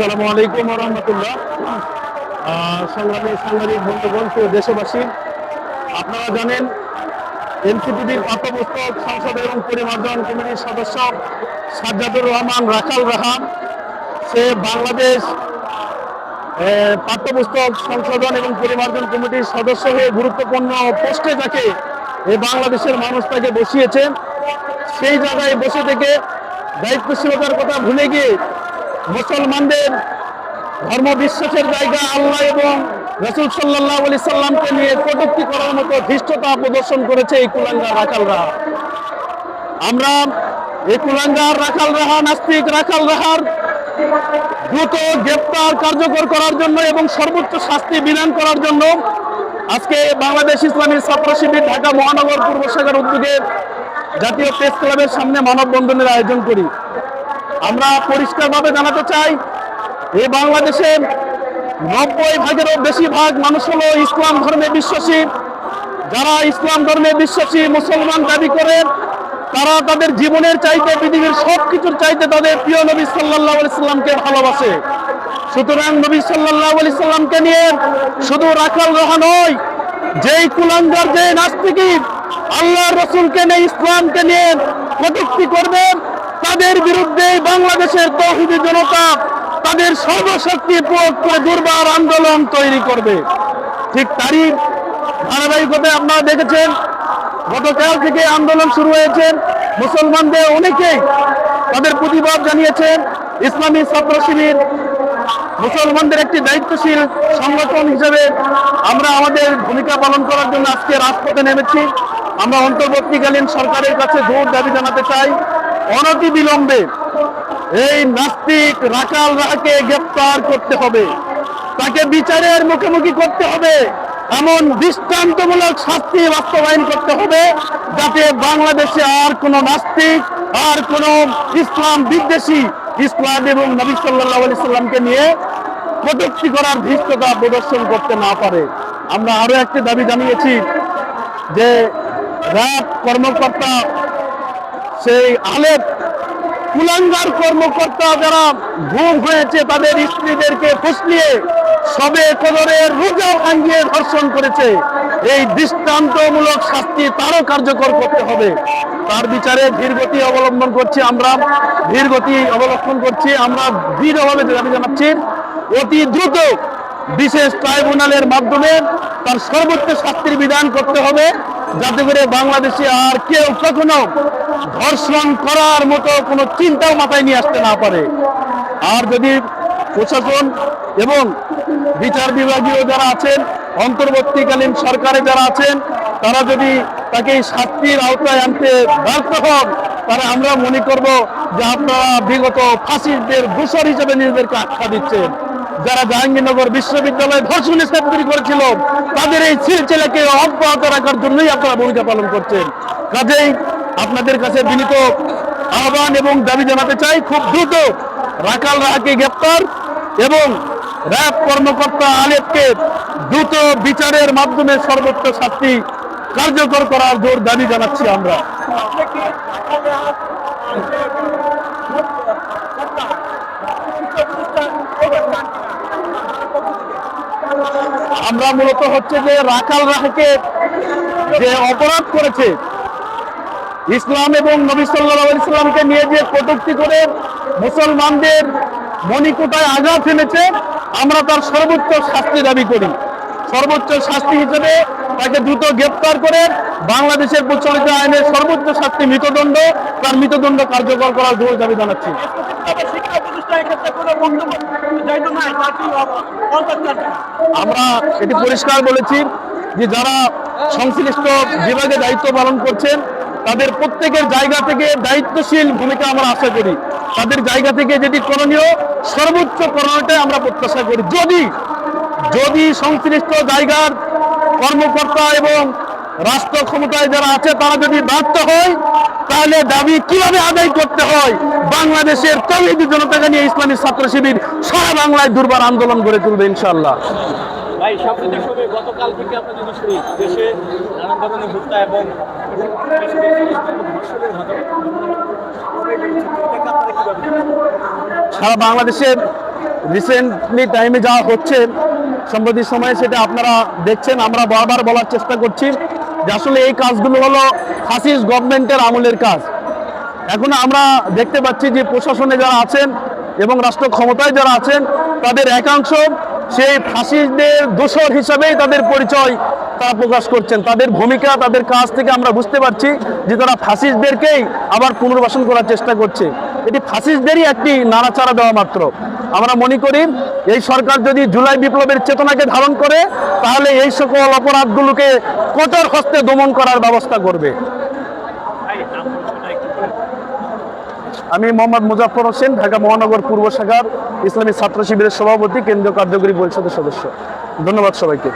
আসসালামু আলাইকুম রহমতুল্লাহ। সংগ্রামী সাংবাদিক, বন্ধুগণ, প্রিয় দেশবাসী, আপনারা জানেন এনসিপিডির পাঠ্যপুস্তক সংসদ এবং পরিমার্জন কমিটির সদস্য সাজ্জাদুর রহমান, রাখাল রাহাম সে বাংলাদেশ পাঠ্যপুস্তক সংশোধন এবং পরিমার্জন কমিটির সদস্য হয়ে গুরুত্বপূর্ণ পোস্টে তাকে এই বাংলাদেশের মানুষ তাকে বসিয়েছেন। সেই জায়গায় বসে থেকে দায়িত্বশীলতার কথা ভুলে গিয়ে মুসলমানদের ধর্ম বিশ্বাসের জায়গা আল্লাহ এবং রসুল সাল্লাহ আলি সাল্লামকে নিয়ে কটূক্তি করার মতো ধৃষ্টতা প্রদর্শন করেছে এই কুলাঙ্গার রাখাল রাহা। আমরা এই কুলাঙ্গার রাখাল রাহা, নাস্তিক রাখাল রাহার দ্রুত গ্রেপ্তার কার্যকর করার জন্য এবং সর্বোচ্চ শাস্তি বিধান করার জন্য আজকে বাংলাদেশ ইসলামী ছাত্র শিবির ঢাকা মহানগর পূর্ব শাখার উদ্যোগে জাতীয় প্রেস ক্লাবের সামনে মানববন্ধনের আয়োজন করি। আমরা পরিষ্কারভাবে জানাতে চাই, এই বাংলাদেশে নব্বই ভাগেরও বেশি ভাগ মানুষ হলো ইসলাম ধর্মে বিশ্বাসী। যারা ইসলাম ধর্মে বিশ্বাসী, মুসলমান দাবি করে, তারা তাদের জীবনের চাইতে, পৃথিবীর সব কিছুর চাইতে তাদের প্রিয় নবী সাল্লাহ সাল্লামকে ভালোবাসে। সুতরাং নবী সাল্লাহ আলি সাল্লামকে নিয়ে শুধু রাখাল রাহা নয়, যেই কুলাঙ্গার যে নাস্তিকি আল্লাহ রসুলকে নিয়ে, ইসলামকে নিয়ে কটূক্তি করবে তাদের বিরুদ্ধে বাংলাদেশের তৌহিদি জনতা তাদের সর্বশক্তি প্রয়োগ করে দুর্বার আন্দোলন তৈরি করবে। ঠিক তারই ধারাবাহিকতায় আপনারা দেখেছেন, গতকাল থেকে আন্দোলন শুরু হয়েছে। মুসলমানদের অনেকেই তাদের প্রতিবাদ জানিয়েছেন, ইসলামী ছাত্র শিবির মুসলমানদের একটি দায়িত্বশীল সংগঠন হিসেবে আমরা আমাদের ভূমিকা পালন করার জন্য আজকে রাজপথে নেমেছি। আমরা অন্তর্বর্তীকালীন সরকারের কাছে জোর দাবি জানাতে চাই। অনতি বিলম্বে এই নাস্তিক রাকাল রাকে গ্রেপ্তার করতে হবে। তাকে বিচারের মুখোমুখি করতে হবে। এমন দৃষ্টান্তমূলক শাস্তি বাস্তবায়ন করতে হবে যাতে বাংলাদেশে আর কোনো নাস্তিক, আর কোনো ইসলাম বিদ্বেষী, ইসলাম এবং নবী সাল্লাহ সাল্লামকে নিয়ে কটূক্তি করার ধৃষ্টতা প্রদর্শন করতে না পারে। আমরা আরও একটি দাবি জানিয়েছি যে র্যাব কর্মকর্তা সেই আলেপ কুলাঙ্গার কর্মকর্তা যারা ঘুম হয়েছে, তাদের স্ত্রীদেরকে ফুসলিয়ে সবে কদরের রোজা ভাঙ্গিয়ে ধর্ষণ করেছে। এই দৃষ্টান্তমূলক শাস্তি তারও কার্যকর করতে হবে। তার বিচারে ধীরগতি অবলম্বন করছি আমরা, ধীরগতি অবলম্বন করছি আমরা দৃঢ়ভাবে দাবি জানাচ্ছি। অতি দ্রুত বিশেষ ট্রাইব্যুনালের মাধ্যমে তার সর্বোচ্চ শাস্তির বিধান করতে হবে। যাতে করে বাংলাদেশে আর কেউ কখনো ধর্ষণ করার মতো কোনো চিন্তাও মাথায় নিয়ে আসতে না পারে। আর যদি প্রশাসন এবং বিচার বিভাগীয় যারা আছেন, অন্তর্বর্তীকালীন সরকারে যারা আছেন, তারা যদি তাকে শাস্তির আওতায় আনতে ব্যর্থ হন, তাহলে আমরা মনে করব যে আপনারা বিগত ফাঁসিদের দূষর হিসেবে নিজেদেরকে আখ্যা দিচ্ছেন। যারা জাহাঙ্গীরনগর বিশ্ববিদ্যালয়ে ধর্ষণের তৈরি করেছিল তাদের এই সিলসিলাকে অব্যাহত রাখার জন্যই আপনারা ভূমিকা পালন করছেন। কাজেই আপনাদের কাছে বিনীত আহ্বান এবং দাবি জানাতে চাই, খুব দ্রুত রাকাল রাহাকে গ্রেপ্তার এবং র্যাব কর্মকর্তা আলেপকে দ্রুত বিচারের মাধ্যমে সর্বোচ্চ শাস্তি কার্যকর করার জোর দাবি জানাচ্ছি আমরা। আমরা মূলত হচ্ছে যে রাখাল রাহাকে যে অপরাধ করেছে, ইসলাম এবং নবী সাল্লাহ ইসলামকে নিয়ে যে কটূক্তি করে মুসলমানদের মণিকোটায় আঘাত এনেছে, আমরা তার সর্বোচ্চ শাস্তি দাবি করি। সর্বোচ্চ শাস্তি হিসেবে তাকে দ্রুত গ্রেপ্তার করে বাংলাদেশের প্রচলিত আইনের সর্বোচ্চ শাস্তি মৃতদণ্ড তার মৃতদণ্ড কার্যকর করার জোর দাবি জানাচ্ছি। আমরা এটি পরিষ্কার বলেছি যে যারা সংশ্লিষ্ট বিভাগে দায়িত্ব পালন করছেন, তাদের প্রত্যেকের জায়গা থেকে দায়িত্বশীল ভূমিকা আমরা আশা করি। তাদের জায়গা থেকে যেটি করণীয়, সর্বোচ্চ করণীয়টাই আমরা প্রত্যাশা করি। যদি যদি সংশ্লিষ্ট জায়গার কর্মকর্তা এবং রাষ্ট্র ক্ষমতায় যারা আছে, তারা যদি ব্যর্থ হয়, তাহলে দাবি কীভাবে আদায় করতে হয় বাংলাদেশের তৌহিদি জনতাকে নিয়ে ইসলামী ছাত্র শিবির সারা বাংলায় দুর্বার আন্দোলন গড়ে তুলবে ইনশাআল্লাহ ভাই সাম্প্রতিক সময়ে গতকাল থেকে আমরা যদি শুনি দেশে নানান ধরনের হত্যা এবং বেশ বেশ ধর্ষণের ঘটনা এটাকে আপনারা কীভাবে দেখেন? সারা বাংলাদেশের রিসেন্টলি টাইমে যা হচ্ছে সম্প্রতি সময়ে সেটা আপনারা দেখছেন আমরা বারবার বলার চেষ্টা করছি যে আসলে এই কাজগুলো হলো ফাসিস গভর্নমেন্টের আমলের কাজ এখন আমরা দেখতে পাচ্ছি যে প্রশাসনে যারা আছেন এবং রাষ্ট্র ক্ষমতায় যারা আছেন, তাদের একাংশ সেই ফাসিস্টদের দোষর হিসাবেই তাদের পরিচয় তারা প্রকাশ করছেন। তাদের ভূমিকা, তাদের কাজ থেকে আমরা বুঝতে পারছি যে তারা ফাসিস্টদেরকেই আবার পুনর্বাসন করার চেষ্টা করছে। এটি ফাসিস্টদেরই একটি নাড়াচাড়া দেওয়া মাত্র। আমরা মনে করি, এই সরকার যদি জুলাই বিপ্লবের চেতনাকে ধারণ করে, তাহলে এই সকল অপরাধগুলোকে কঠোর হস্তে দমন করার ব্যবস্থা করবে। আমি মোহাম্মদ মুজাফর হোসেন, ঢাকা মহানগর পূর্ব শাখার ইসলামী ছাত্র শিবিরের সভাপতি, কেন্দ্রীয় কার্যকরী পরিষদের সদস্য। ধন্যবাদ সবাইকে।